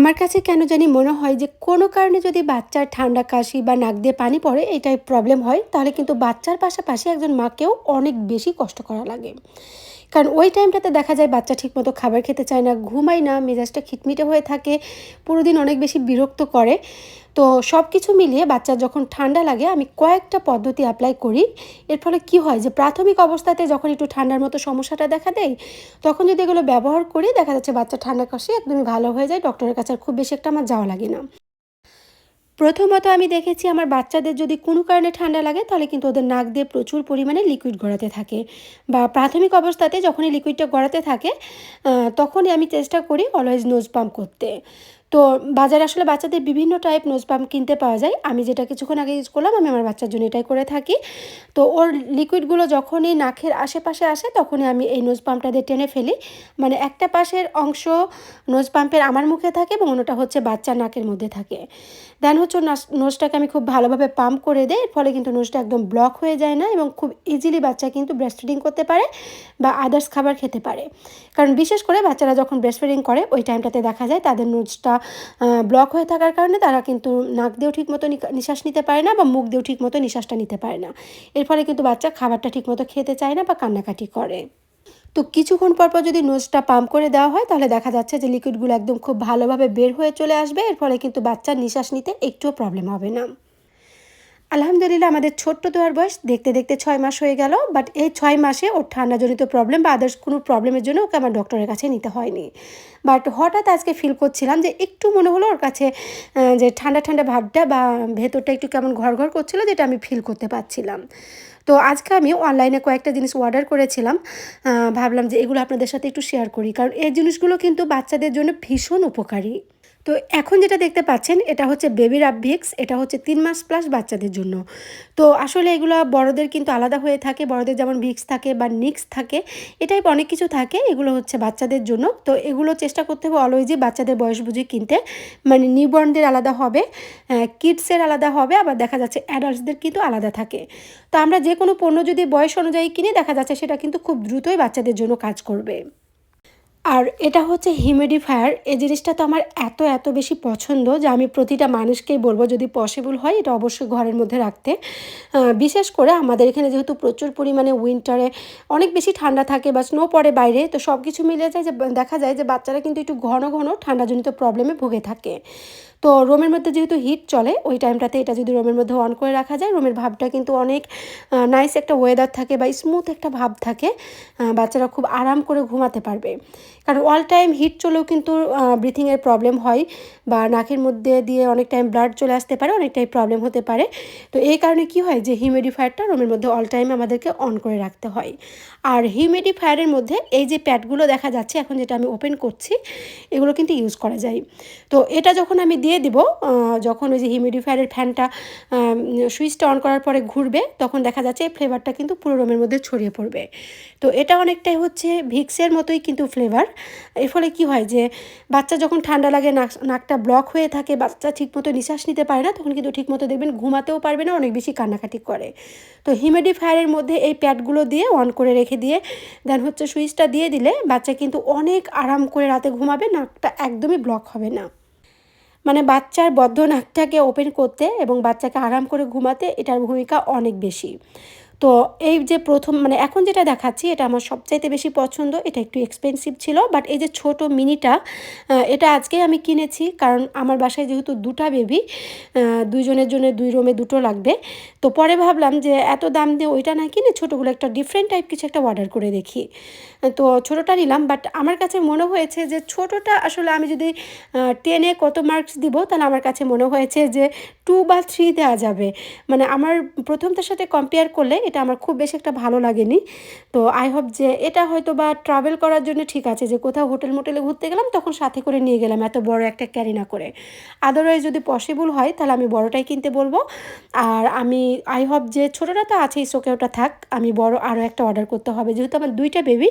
আমার কাছে কেন জানি মনে হয় যে কোনো কারণে যদি বাচ্চার ঠান্ডা কাশি বা নাক দিয়ে পানি পড়ে, এটাই প্রবলেম হয়, তাহলে কিন্তু বাচ্চার পাশাপাশি একজন মাকেও অনেক বেশি কষ্ট করা লাগে। কারণ ওই টাইমটাতে দেখা যায় বাচ্চা ঠিকমতো খাবার খেতে চায় না, ঘুমায় না, মেজাজটা খিটমিটে হয়ে থাকে, পুরো দিন অনেক বেশি বিরক্ত করে। তো সব কিছু মিলিয়ে বাচ্চার যখন ঠান্ডা লাগে, আমি কয়েকটা পদ্ধতি অ্যাপ্লাই করি। এর ফলে কি হয় যে, প্রাথমিক অবস্থাতে যখন একটু ঠান্ডার মতো সমস্যাটা দেখা দেয়, তখন যদি এগুলো ব্যবহার করি, দেখা যাচ্ছে বাচ্চা ঠান্ডা কষে একদমই ভালো হয়ে যায় ডক্টরের কাছে আর খুব বেশি একটা আমার যাওয়া লাগে না। প্রথমত আমি দেখেছি আমার বাচ্চাদের যদি কোনো কারণে ঠান্ডা লাগে, তাহলে কিন্তু ওদের নাক দিয়ে প্রচুর পরিমাণে লিকুইড গড়াতে থাকে। বা প্রাথমিক অবস্থাতে যখনই লিকুইডটা গড়াতে থাকে তখনই আমি চেষ্টা করি অলওয়েজ নোজ পাম্প করতে। তো বাজারে আসলে বাচ্চাদের বিভিন্ন টাইপ নোজ পাম্প কিনতে পাওয়া যায়। আমি যেটা কিছুক্ষণ আগে ইউজ করলাম, আমি আমার বাচ্চার জন্য এটাই করে থাকি। তো ওর লিকুইডগুলো যখনই নাকের আশেপাশে আসে, তখনই আমি এই নোজ পাম্পটা দিয়ে টেনে ফেলি। মানে একটা পাশের অংশ নোজ পাম্পের আমার মুখে থাকে এবং অন্যটা হচ্ছে বাচ্চার নাকের মধ্যে থাকে। দেন হচ্ছে নোজটাকে আমি খুব ভালোভাবে পাম্প করে দিই, এর ফলে কিন্তু নোজটা একদম ব্লক হয়ে যায় না এবং খুব ইজিলি বাচ্চা কিন্তু ব্রেস্ট ফিডিং করতে পারে বা আদার্স খাবার খেতে পারে। কারণ বিশেষ করে বাচ্চারা যখন ব্রেস্ট ফিডিং করে, ওই টাইমটাতে দেখা যায় তাদের নোজটা ব্লক হয়ে থাকার কারণে তারা কিন্তু নাক দিয়েও ঠিকমতো নিঃশ্বাস নিতে পারে না বা মুখ দিয়েও ঠিকমতো নিঃশ্বাসটা নিতে পারে না। এর ফলে কিন্তু বাচ্চা খাবারটা ঠিকমতো খেতে চায় না বা কান্নাকাটি করে। তো কিছুক্ষণ পর পর যদি নোজটা পাম্প করে দেওয়া হয়, তাহলে দেখা যাচ্ছে যে লিকুইডগুলো একদম খুব ভালোভাবে বের হয়ে চলে আসবে। এর ফলে কিন্তু বাচ্চার নিঃশ্বাস নিতে একটুও প্রবলেম হবে না। আলহামদুলিল্লাহ, আমাদের ছোট্ট দোয়ার বয়স। দেখতে দেখতে ছয় মাস হয়ে গেল বাট এই ছয় মাসে ওর ঠান্ডাজনিত প্রবলেম বা আদার্স কোনো প্রবলেমের জন্য ওকে আমার ডক্টরের কাছে নিতে হয়নি। বাট হঠাৎ আজকে ফিল করছিলাম যে একটু মনে হলো ওর কাছে যে ঠান্ডা ঠান্ডা ভাবটা বা ভেতরটা একটু কেমন ঘর ঘর করছিল যেটা আমি ফিল করতে পারছিলাম। তো আজকে আমি অনলাইনে কয়েকটা জিনিস অর্ডার করেছিলাম ভাবলাম যে এগুলো আপনাদের সাথে একটু শেয়ার করি। কারণ এই জিনিসগুলো কিন্তু বাচ্চাদের জন্য ভীষণ উপকারী। তো এখন যেটা দেখতে পাচ্ছেন, এটা হচ্ছে বেবি ভিক্স এটা হচ্ছে তিন মাস প্লাস বাচ্চাদের জন্য। তো আসলে এগুলো বড়দের কিন্তু আলাদা হয়ে থাকে, বড়দের যেমন ভিক্স থাকে বা নিক্স থাকে এটাই অনেক কিছু থাকে, এগুলো হচ্ছে বাচ্চাদের জন্য। তো এগুলো চেষ্টা করতে হবে অলওয়েজই বাচ্চাদের বয়স বুঝে কিনতে। মানে নিউবর্নদের আলাদা হবে কিডসের আলাদা হবে, আবার দেখা যাচ্ছে অ্যাডাল্টসদের কিন্তু আলাদা থাকে। তো আমরা যে কোনো পণ্য যদি বয়স অনুযায়ী কিনে, দেখা যাচ্ছে সেটা কিন্তু খুব দ্রুতই বাচ্চাদের জন্য কাজ করবে। আর এটা হচ্ছে হিউমিডিফায়ার এই জিনিসটা তো আমার এত এত বেশি পছন্দ যে আমি প্রতিটা মানুষকেই বলব, যদি পসিবল হয় এটা অবশ্যই ঘরের মধ্যে রাখতে। বিশেষ করে আমাদের এখানে যেহেতু প্রচুর পরিমাণে উইন্টারে অনেক বেশি ঠান্ডা থাকে বা স্নো পড়ে বাইরে, তো সব কিছু মিলে যায় যে, দেখা যায় যে বাচ্চারা কিন্তু একটু ঘন ঘন ঠান্ডাজনিত প্রবলেমে ভুগে থাকে। তো রোমের মধ্যে যেহেতু হিট চলে, ওই টাইমটাতে এটা যদি রোমের মধ্যে অন করে রাখা যায়, রোমের ভাবটা কিন্তু অনেক নাইস একটা ওয়েদার থাকে বা স্মুথ একটা ভাব থাকে বাচ্চারা খুব আরাম করে ঘুমাতে পারবে। কারণ অল টাইম হিট চলেও কিন্তু ব্রিথিংয়ের প্রবলেম হয় বা নাকের মধ্যে দিয়ে অনেক টাইম ব্লাড চলে আসতে পারে, অনেকটাই প্রবলেম হতে পারে। তো এই কারণে কি হয় যে হিউমিডিফায়ারটা রুমের মধ্যে অল টাইম আমাদেরকে অন করে রাখতে হয়। আর হিউমিডিফায়ারের মধ্যে এই যে প্যাডগুলো দেখা যাচ্ছে, এখন যেটা আমি ওপেন করছি, এগুলো কিন্তু ইউজ করা যায়। তো এটা যখন আমি দিয়ে দিব। যখন ওই যে হিউমিডিফায়ারের ফ্যানটা সুইচটা অন করার পরে ঘুরবে, তখন দেখা যাচ্ছে এই ফ্লেভারটা কিন্তু পুরো রুমের মধ্যে ছড়িয়ে পড়বে। তো এটা অনেকটাই হচ্ছে ভিক্সের মতোই কিন্তু ফ্লেভার এর ফলে কি হয় যে, বাচ্চা যখন ঠান্ডা লাগে, নাক, নাকটা ব্লক হয়ে থাকে, বাচ্চা ঠিকমতো নিঃশ্বাস নিতে পারে না, তখন কিন্তু ঠিকমতো দেখবেন ঘুমাতেও পারবে না, অনেক বেশি কান্নাকাটি করে। তো হিউমিডিফায়ারের মধ্যে এই প্যাডগুলো দিয়ে অন করে রেখে দিয়ে দেন হচ্ছে সুইচটা দিয়ে দিলে বাচ্চা কিন্তু অনেক আরাম করে রাতে ঘুমাবে, নাকটা একদমই ব্লক হবে না। মানে বাচ্চার বদ্ধ নাকটাকে ওপেন করতে এবং বাচ্চাকে আরাম করে ঘুমাতে এটার ভূমিকা অনেক বেশি। তো এই যে প্রথম মানে এখন যেটা দেখাচ্ছি, এটা আমার সবচাইতে বেশি পছন্দ, এটা একটু এক্সপেন্সিভ ছিল বাট এই যে ছোট মিনিটা এটা আজকে আমি কিনেছি, কারণ আমার বাসায় যেহেতু দুটা বেবি দুইজনের জন্য দুই রুমে দুটো লাগবে, তো পরে ভাবলাম যে এত দাম দিয়ে ওইটা না কিনে ছোটোগুলো একটা ডিফারেন্ট টাইপ কিছু একটা অর্ডার করে দেখি। তো ছোটোটা নিলাম বাট আমার কাছে মনে হয়েছে যে ছোটোটা আসলে আমি যদি টেনে কত মার্কস দিব, তাহলে আমার কাছে মনে হয়েছে যে টু বা থ্রি দেওয়া যাবে। মানে আমার প্রথমটার সাথে কম্পেয়ার করলে এটা আমার খুব বেশি একটা ভালো লাগেনি। তো আই হোপ যে এটা হয়তো বা ট্রাভেল করার জন্য ঠিক আছে যে কোথাও হোটেল মোটেলে ঘুরতে গেলাম তখন সাথে করে নিয়ে গেলাম এত বড় একটা ক্যারি না করে। আদারওয়াইজ যদি পসিবল হয় তাহলে আমি বড়টাই কিনতে বলব। আর আমি আই হোপ যে ছোটোটা তো আছেই সোকে ওটা থাক, আমি বড় আরও একটা অর্ডার করতে হবে। যেহেতু আমার দুইটা বেবি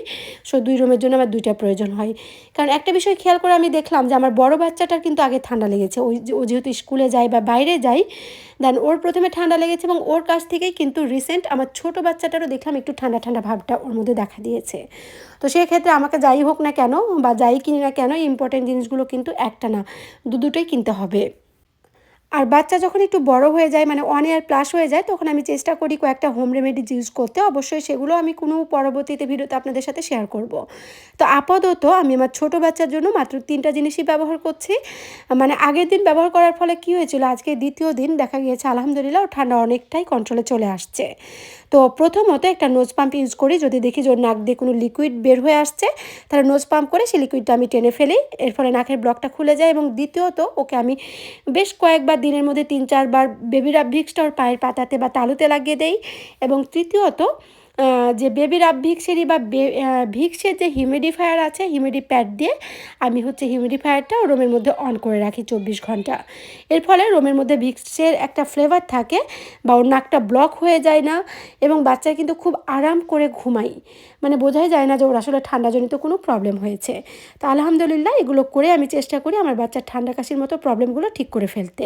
সো দুই রুমের জন্য আমার দুইটা প্রয়োজন হয়। কারণ একটা বিষয় খেয়াল করে আমি দেখলাম যে আমার বড় বাচ্চাটার কিন্তু আগে ঠান্ডা লেগেছে। ওই ও যেহেতু স্কুলে যায় বা বাইরে যায় দেন ওর প্রথমে ঠান্ডা লেগেছে এবং ওর কাছ থেকেই কিন্তু রিসেন্ট আমার ছোট বাচ্চাটারও দেখলাম একটু ঠান্ডা ঠান্ডা ভাবটা ওর মধ্যে দেখা দিয়েছে। তো সেক্ষেত্রে আমাকে যাই হোক না কেন বা যাই কিনি না কেন ইম্পর্টেন্ট জিনিসগুলো কিন্তু একটা না দু দুটোই কিনতে হবে। আর বাচ্চা যখন একটু বড় হয়ে যায় মানে ওয়ান ইয়ার প্লাস হয়ে যায়, তখন আমি চেষ্টা করি কয়েকটা হোম রেমেডিজ ইউজ করতে। অবশ্যই সেগুলো আমি কোনো পরবর্তীতে ভিডিওতে আপনাদের সাথে শেয়ার করব। তো আপাতত আমি আমার ছোট বাচ্চার জন্য মাত্র তিনটা জিনিসই ব্যবহার করছি। মানে আগের দিন ব্যবহার করার ফলে কী হয়েছিল, আজকে দ্বিতীয় দিন দেখা গিয়েছে, আলহামদুলিল্লাহ ঠান্ডা অনেকটাই কন্ট্রোলে চলে আসছে। তো প্রথমত একটা নোজ পাম্প ইউজ করি, যদি দেখি যে নাক দিয়ে কোনো লিকুইড বের হয়ে আসছে, তাহলে নোজ পাম্প করে সেই লিকুইডটা আমি টেনে ফেলি। এর ফলে নাকের ব্লকটা খুলে যায় এবং দ্বিতীয়ত ওকে আমি বেশ কয়েকবার দিনের মধ্যে তিন, চারবার বেবি রাব ভিক্সটা ওর পায়ের পাতাতে বা তালুতে লাগিয়ে দেই এবং তৃতীয়ত যে বেবি রাব ভিক্সেরই বা ভিক্সের যে হিউমিডিফায়ার আছে হিউমিডি প্যাড দিয়ে আমি হচ্ছে হিউমিডিফায়ারটা রোমের মধ্যে অন করে রাখি চব্বিশ ঘণ্টা। এর ফলে রোমের মধ্যে ভিক্সের একটা ফ্লেভার থাকে বা ওর নাকটা ব্লক হয়ে যায় না এবং বাচ্চা কিন্তু খুব আরাম করে ঘুমাই মানে বোঝাই যায় না যে ওর আসলে ঠান্ডাজনিত কোনো প্রবলেম হয়েছে। তো আলহামদুলিল্লাহ এগুলো করে আমি চেষ্টা করি আমার বাচ্চার ঠান্ডা কাশির মতো প্রবলেমগুলো ঠিক করে ফেলতে।